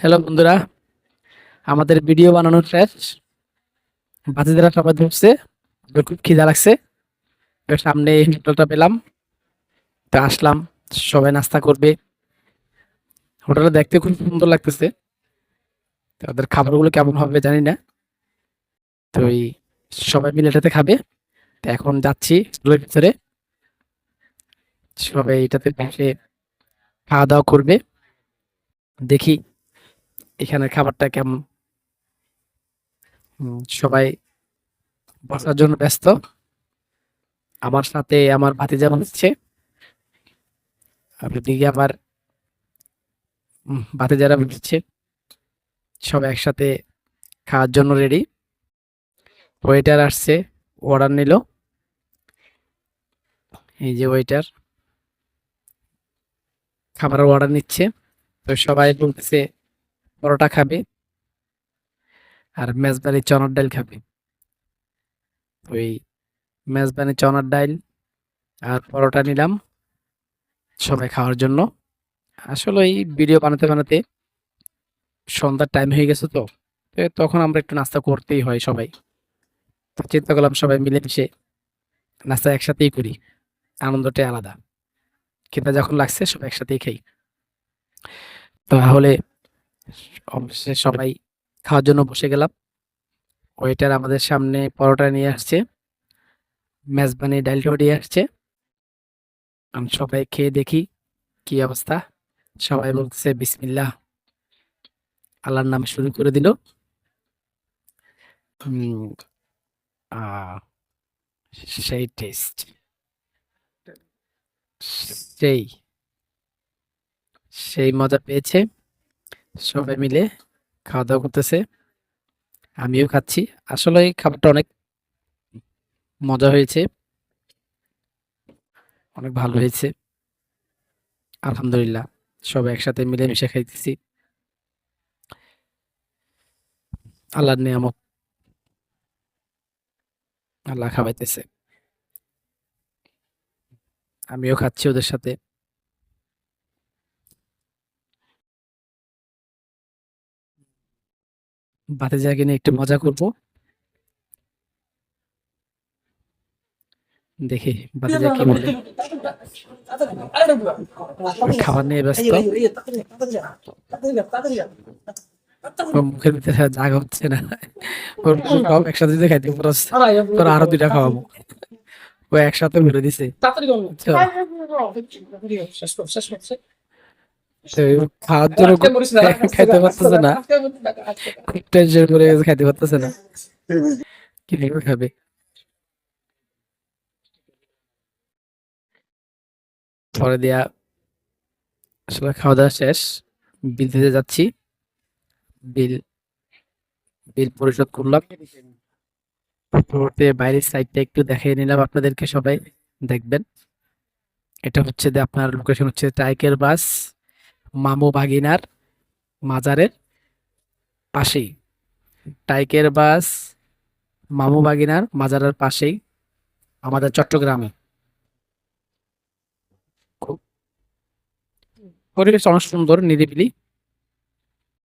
Hello বন্ধুরা, আমাদের video বানানোর শেষ। বাচ্চাদের সবাই ধরছে খুব খিদা লাগছে। সামনে এই হোটেলটা পেলাম, তো আসলাম, সবাই নাস্তা করবে। হোটেলটা দেখতে খুব সুন্দর লাগতেছে, তো ওদের খাবারগুলো কেমন হবে জানি না। তো এই সবাই মিলে এটাতে খাবে, তো এখন যাচ্ছি হোটেলের ভিতরে। সবাই এটাতে বসে খাওয়া দাওয়া করবে, দেখি এখানের খাবারটা কেমন? সবাই বসার জন্য ব্যস্ত। আমার সাথে আমার ভাতিজা বসছে। এদিকে আমার ভাতিজারা বসছে। সবাই একসাথে খাওয়ার জন্য রেডি ওয়েটার আসছে অর্ডার নিল। এই যে ওয়েটার খাবারের অর্ডার নিচ্ছে। তো সবাই বলতেছে পরোটা খাবে আর মেজবানি চনার ডাল খাবে। ওই মেজবানি চনার ডাল আর পরোটা নিলাম সবাই খাওয়ার জন্য। আসলে এই ভিডিও বানাতে বানাতে সন্ধ্যার টাইম হয়ে গেছে তো তখন আমরা একটু নাস্তা করতেই হয় সবাই। তো চিন্তা করলাম সবাই মিলেমিশে নাস্তা একসাথেই করি আনন্দটাই আলাদা। কিন্তু যখন লাগছে সবাই একসাথেই খাই। তাহলে অবশেষে সবাই খাওয়ার জন্য বসে গেলাম। ওয়েটার আমাদের সামনে পরোটা নিয়ে আসছে, মেজবানি ডালটাও নিয়ে আসছে। আমি সবাই খেয়ে দেখি কি অবস্থা। সবাই বলতেছে, বিসমিল্লাহ। আল্লাহর নাম শুরু করে দিল। সেই টেস্ট সেই সেই মজা পেয়েছে। সবাই মিলে খাওয়া দাওয়া করতেছে। আমিও খাচ্ছি। আসলে খাবারটা অনেক মজা হয়েছে। অনেক ভালো হয়েছে। আলহামদুলিল্লাহ, সবাই একসাথে মিলেমিশে খাইতেছি। আল্লাহর নিয়ামত আল্লাহ খাওয়াইতেছে। আমিও খাচ্ছি ওদের সাথে। ভাতিজাকে নিয়ে একটু মজা করব দেখি ভাতিজা কি বলে খাবার নিয়ে ব্যস্ত মুখের ভিতরে জায়গা হচ্ছে না ওর সব একসাথে যদি খাইতে পারস তোর আরও দুইটা খাওয়াবো ও একসাথে ভরে দিছে খাওয়ার জন্য খাইতে পারতেছে না। খুব টেনশন করে খাইতে পারতেছে না। কীভাবে খাবে? পরে দিয়া আসলে খাওয়া দাওয়া শেষ বিল দিতে যাচ্ছি। বিল বিল পরিশোধ করলাম। পরবর্তী বাইরের সাইডটা একটু দেখিয়ে নিলাম আপনাদেরকে সবাই দেখবেন। এটা হচ্ছে যে আপনার লোকেশন হচ্ছে টাইকের বাস মামু বাগিনার মাজারের পাশেই। টাইকের বাস মামু বাগিনার মাজারের পাশেই আমাদের চট্টগ্রামে। খুব পরিবেশ অনেক সুন্দর, নিরিবিলি।